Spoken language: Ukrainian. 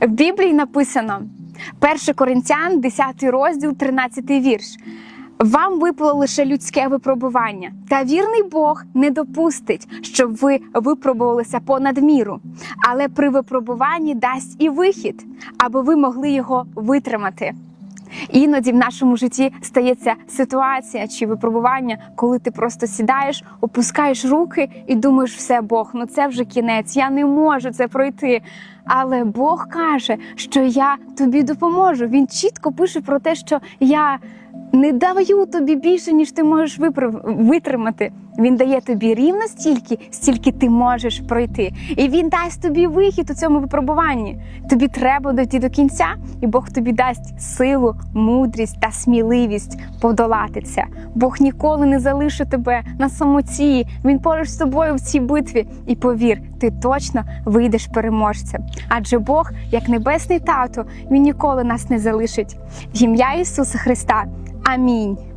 В Біблії написано 1 Коринтян, 10 розділ, 13 вірш. Вам випало лише людське випробування, та вірний Бог не допустить, щоб ви випробувалися понад міру, але при випробуванні дасть і вихід, аби ви могли його витримати. Іноді в нашому житті стається ситуація чи випробування, коли ти просто сідаєш, опускаєш руки і думаєш, все Бог, ну це вже кінець, я не можу це пройти. Але Бог каже, що я тобі допоможу. Він чітко пише про те, що я не даю тобі більше, ніж ти можеш витримати. Він дає тобі рівно стільки, стільки ти можеш пройти. І він дасть тобі вихід у цьому випробуванні. Тобі треба дойти до кінця, і Бог тобі дасть силу, мудрість та сміливість подолати це. Бог ніколи не залишить тебе на самоті. Він поруч з тобою в цій битві. І повір, ти точно вийдеш переможцем. Адже Бог, як небесний тато, він ніколи нас не залишить. В ім'я Ісуса Христа. Амінь.